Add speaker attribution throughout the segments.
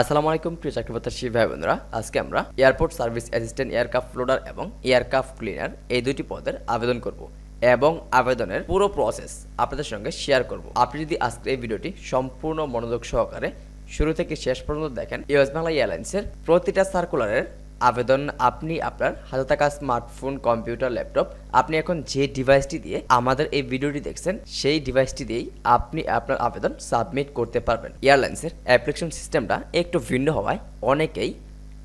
Speaker 1: আসসালামু আলাইকুম, প্রিয় চাকরিপ্রত্যাশী ভাই বন্ধুরা আজকে আমরা airport service assistant, aircraft loader এবং এয়ারক্রাফট ক্লিনার এই দুটি পদের আবেদন করব এবং আবেদনের পুরো প্রসেস আপনাদের সঙ্গে শেয়ার করব। আপনি যদি আজকে এই ভিডিওটি সম্পূর্ণ মনোযোগ সহকারে শুরু থেকে শেষ পর্যন্ত দেখেন, ইউএস বাংলা এয়ারলাইন্সের প্রতিটা সার্কুলারের আবেদন আপনি আপনার হাতে থাকা স্মার্টফোন, কম্পিউটার, ল্যাপটপ, আপনি এখন যে ডিভাইসটি দিয়ে আমাদের এই ভিডিওটি দেখছেন, সেই ডিভাইসটি দিয়েই আপনি আপনার আবেদন সাবমিট করতে পারবেন। এয়ারলাইন্সের অ্যাপ্লিকেশন সিস্টেমটা একটু ভিন্ন হওয়ায় অনেকেই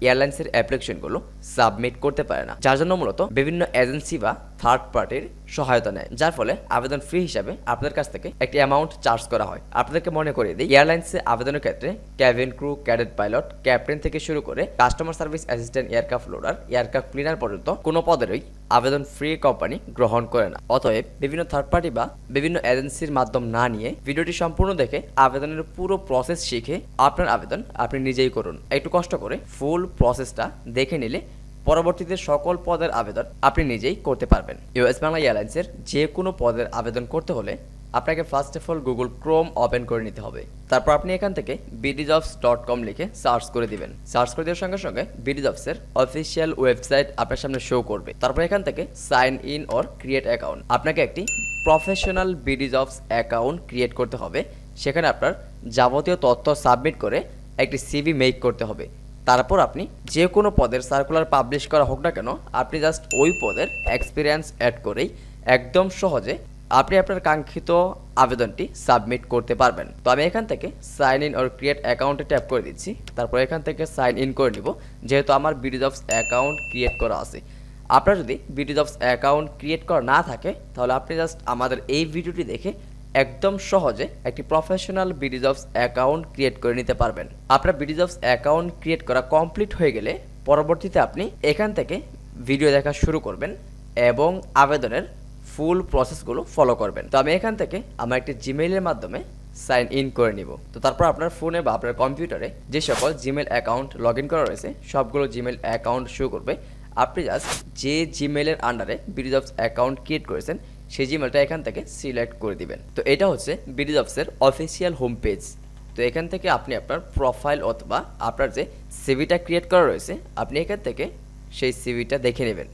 Speaker 1: এয়ারলাইন্সের অ্যাপ্লিকেশনগুলো সাবমিট করতে পারে না। যার জন্য মূলত বিভিন্ন এজেন্সি বা থার্ড পার্টির সহায়তা নেয়, যার ফলে আবেদন ফি হিসাবে আপনাদের কাছ থেকে একটি অ্যামাউন্ট চার্জ করা হয়। আপনাদেরকে মনে করিয়ে দিই এয়ারলাইন্সে আবেদনের ক্ষেত্রে cabin crew cadet pilot captain থেকে শুরু করে customer service assistant aircraft loader aircraft cleaner পর্যন্ত কোনো পদেরই আবেদন ফ্রি কোম্পানি গ্রহণ করে না। অতএব বিভিন্ন থার্ড পার্টি বা বিভিন্ন এজেন্সির মাধ্যম না নিয়ে ভিডিওটি সম্পূর্ণ দেখে আবেদনের পুরো প্রসেস শিখে আপনার আবেদন আপনি নিজেই করুন। একটু কষ্ট করে ফুল প্রসেসটা দেখে নিলে পরবর্তীতে সকল পদের আবেদন আপনি নিজেই করতে পারবেন। ইউএস বাংলা এয়ারলাইন্সের যে কোনো পদের আবেদন করতে হলে আপনাকে first of all Google Chrome open করে নিতে হবে। তারপর আপনি এখান থেকে বিডিজবস ডট কম লিখে সার্চ করে দিবেন। সার্চ করে দেওয়ার সঙ্গে সঙ্গে বিডিজবসের অফিসিয়াল ওয়েবসাইট আপনার সামনে শো করবে। তারপর এখান থেকে sign in or create account আপনাকে একটি প্রফেশনাল বিডিজবস অ্যাকাউন্ট ক্রিয়েট করতে হবে। সেখানে আপনার যাবতীয় তথ্য সাবমিট করে একটি সিভি মেক করতে হবে। তারপর আপনি যে কোনো পদের সার্কুলার পাবলিশ করা হোক না কেন, আপনি জাস্ট ওই পদের এক্সপিরিয়েন্স অ্যাড করেই একদম সহজে আপনি আপনার কাঙ্ক্ষিত আবেদনটি সাবমিট করতে পারবেন। তো আমি এখান থেকে সাইন ইন ওর ক্রিয়েট অ্যাকাউন্টে ট্যাপ করে দিচ্ছি। তারপর এখান থেকে সাইন ইন করে নিব। যেহেতু আমার বিডিজবস অ্যাকাউন্ট ক্রিয়েট করা আছে। আপনার যদি বিডিজবস অ্যাকাউন্ট ক্রিয়েট করা না থাকে, তাহলে আপনি জাস্ট আমাদের এই ভিডিওটি দেখে একদম সহজে একটি প্রফেশনাল বিডিজবস অ্যাকাউন্ট ক্রিয়েট করে নিতে পারবেন। আপনার বিডিজবস অ্যাকাউন্ট ক্রিয়েট করা কমপ্লিট হয়ে গেলে পরবর্তীতে আপনি এখান থেকে ভিডিও দেখা শুরু করবেন এবং আবেদনের ফুল প্রসেসগুলো ফলো করবেন। তো আমি এখান থেকে আমার একটি জিমেইলের মাধ্যমে সাইন ইন করে নিব। তো তারপর আপনার ফোনে বা আপনার কম্পিউটারে যে সকল জিমেল অ্যাকাউন্ট লগ ইন করা রয়েছে, সবগুলো জিমেল অ্যাকাউন্ট শুরু করবে। আপনি জাস্ট যে জিমেলের আন্ডারে বিডিজবস অ্যাকাউন্ট ক্রিয়েট করেছেন সেই জিমেলটা এখান থেকে সিলেক্ট করে দিবেন। তো এটা হচ্ছে বিডিজবসের অফিসিয়াল হোম পেজ তো এখান থেকে আপনি আপনার প্রোফাইল অথবা আপনার যে সিভিটা ক্রিয়েট করা রয়েছে, আপনি এখান থেকে সেই সিভিটা দেখে নেবেন।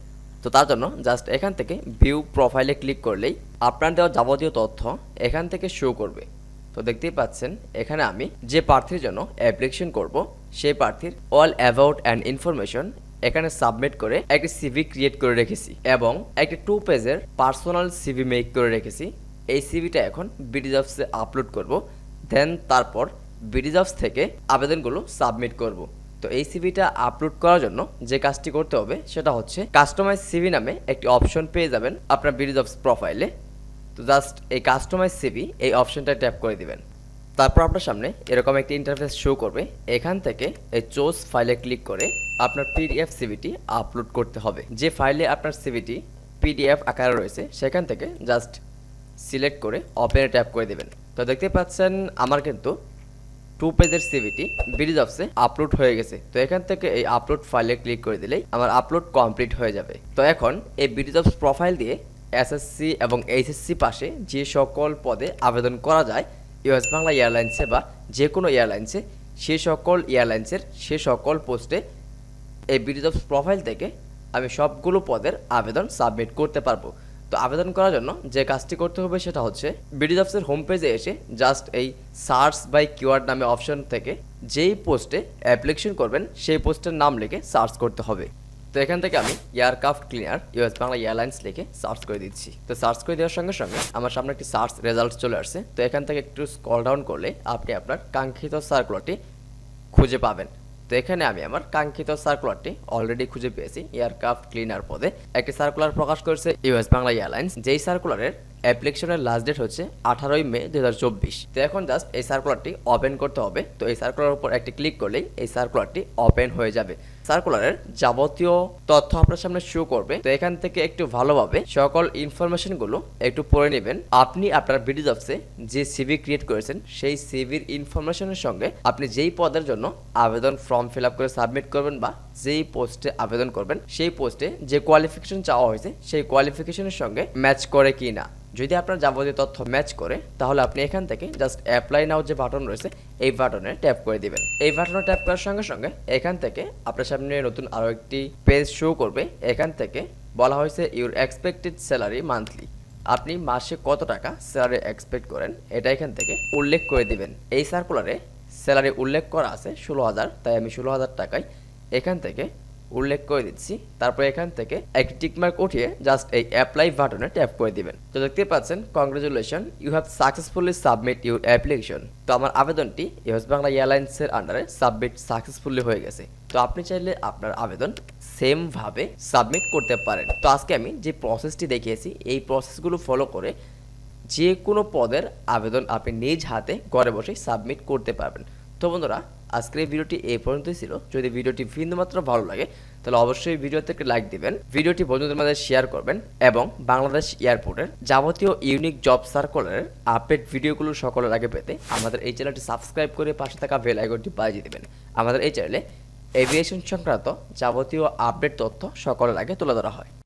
Speaker 1: তো তার জন্য জাস্ট এখান থেকে ভিউ প্রোফাইলে ক্লিক করলেই আপনার দেওয়া যাবতীয় তথ্য এখান থেকে শো করবে। তো দেখতেই পাচ্ছেন, এখানে আমি যে প্রার্থীর জন্য অ্যাপ্লিকেশন করব, সেই প্রার্থীর অল অ্যাবাউট অ্যান্ড ইনফরমেশন এখানে সাবমিট করে একটি সিভি ক্রিয়েট করে রেখেছি এবং একটি টু পেজের পার্সোনাল সিভি মেক করে রেখেছি। এই সিভিটা এখন বিডিজবসে আপলোড করব দেন তারপর বিডিজবস থেকে আবেদনগুলো সাবমিট করব। তো এই সিভিটা আপলোড করার জন্য যে কাজটি করতে হবে সেটা হচ্ছে কাস্টমাইজ সিভি নামে একটি অপশন পেয়ে যাবেন আপনার বিডিজবস প্রোফাইলে তো জাস্ট এই কাস্টমাইজ সিভি এই অপশনটা ট্যাপ করে দিবেন। তারপর আপনার সামনে এরকম একটি ইন্টারফেস শো করবে। এখান থেকে এই চোজ ফাইলে ক্লিক করে আপনার পিডিএফ সিভিটি আপলোড করতে হবে। যে ফাইলে আপনার সিভিটি পিডিএফ আকারে রয়েছে, সেখান থেকে জাস্ট সিলেক্ট করে ওপেনে ট্যাপ করে দেবেন। তো দেখতে পাচ্ছেন, আমার কিন্তু টু পেজের সিভিটি অফসে আপলোড হয়ে গেছে। তো এখান থেকে এই আপলোড ফাইলে ক্লিক করে দিলেই আমার আপলোড কমপ্লিট হয়ে যাবে। তো এখন এই বিডিজবস প্রোফাইল দিয়ে এসএসসি এবং এইচএসসি পাশে যে সকল পদে আবেদন করা যায় ইউএস বাংলা এয়ারলাইন্সে বা যে কোনো এয়ারলাইন্সে সে সকল এয়ারলাইন্সের সে সকল পোস্টে এই বিডিজবস প্রোফাইল থেকে আমি সবগুলো পদের আবেদন সাবমিট করতে পারব। তো আবেদন করার জন্য যে কাজটি করতে হবে সেটা হচ্ছে বিডিজবসের হোম পেজে এসে জাস্ট এই সার্চ বাই কিওয়ার্ড নামে অপশন থেকে যেই পোস্টে অ্যাপ্লিকেশন করবেন, সেই পোস্টের নাম লিখে সার্চ করতে হবে। তো এখান থেকে আমি aircraft cleaner US Bangla Airlines লিখে সার্চ করে দিচ্ছি। তো সার্চ করে দেওয়ার সঙ্গে সঙ্গে আমার সামনে একটি সার্চ রেজাল্ট চলে আসছে। তো এখান থেকে একটু স্কল ডাউন করলে আপনি আপনার কাঙ্ক্ষিত সার্কুলারটি খুঁজে পাবেন। তো এখানে আমি আমার কাঙ্ক্ষিত সার্কুলারটি অলরেডি খুঁজে পেয়েছি এয়ারক্রাফট ক্লিনার পদে। একটি সার্কুলার প্রকাশ করেছে ইউএস বাংলা এয়ারলাইন্স যেই সার্কুলারের অ্যাপ্লিকেশনের লাস্ট ডেট হচ্ছে আঠারোই মে দু হাজার চব্বিশ। তো এখন জাস্ট এই সার্কুলারটি ওপেন করতে হবে। তো এই সার্কুলার উপর একটি ক্লিক করলেই এই সার্কুলারটি ওপেন হয়ে যাবে। সার্কুলারের যাবতীয় তথ্য আপনার সামনে শো করবে। তো এখান থেকে একটু ভালোভাবে সকল ইনফরমেশনগুলো একটু পড়ে নেবেন। আপনি আপনার বিডিজবসে যে সিভি ক্রিয়েট করেছেন, সেই সিভির ইনফরমেশনের সঙ্গে আপনি যেই পদের জন্য আবেদন ফর্ম ফিল আপ করে সাবমিট করবেন বা যেই পোস্টে আবেদন করবেন, সেই পোস্টে যে কোয়ালিফিকেশন চাওয়া হয়েছে, সেই কোয়ালিফিকেশনের সঙ্গে ম্যাচ করে কি না যদি আপনার যাবতীয় তথ্য ম্যাচ করে, তাহলে আপনি এখান থেকে জাস্ট অ্যাপ্লাই নাও যে বাটন রয়েছে, এই বাটনে ট্যাপ করে দিবেন। এই বাটনে ট্যাপ করার সঙ্গে সঙ্গে এখান থেকে আপনার নতুন আরও একটি পেজ শো করবে। এখান থেকে বলা হয়েছে ইউর এক্সপেক্টেড স্যালারি মান্থলি আপনি মাসে কত টাকা স্যালারি এক্সপেক্ট করেন? এটা এখান থেকে উল্লেখ করে দিবেন। এই সার্কুলারে স্যালারি উল্লেখ করা আছে ষোলো হাজার, তাই আমি ষোলো হাজার টাকায় এখান থেকে উল্লেখ করে দিচ্ছি। তারপর এখান থেকে একটি টিকমার্ক উঠিয়ে জাস্ট এই অ্যাপ্লাই বাটনে ট্যাপ করে দিবেন। তো দেখতে পাচ্ছেন congratulation you have successfully submit your application তো আমার আবেদনটি ওয়েস্ট বাংলা এয়ারলাইন্সের আন্ডারে সাবমিট সাকসেসফুলি হয়ে গেছে। তো আপনি চাইলে আপনার আবেদন সেম ভাবে সাবমিট করতে পারেন। তো আজকে আমি যে প্রসেসটি দেখিয়েছি, এই প্রসেসগুলো ফলো করে যে কোনো পদের আবেদন আপনি নিজ হাতে ঘরে বসে সাবমিট করতে পারবেন। তো বন্ধুরা, আজকের এই ভিডিওটি এই পর্যন্তই ছিল। যদি ভিডিওটি বিন্দুমাত্র ভালো লাগে, তাহলে অবশ্যই ভিডিওতে একটি লাইক দিবেন, ভিডিওটি বন্ধুদের মাঝে শেয়ার করবেন এবং বাংলাদেশ এয়ারপোর্টের যাবতীয় ইউনিক জব সার্কুলারের আপডেট ভিডিওগুলো সকলের আগে পেতে আমাদের এই চ্যানেলটি সাবস্ক্রাইব করে পাশে থাকা বেল আইকনটি বাজিয়ে দিবেন। আমাদের এই চ্যানেলে এভিয়েশন সংক্রান্ত যাবতীয় আপডেট তথ্য সকলের আগে তুলে ধরা হয়।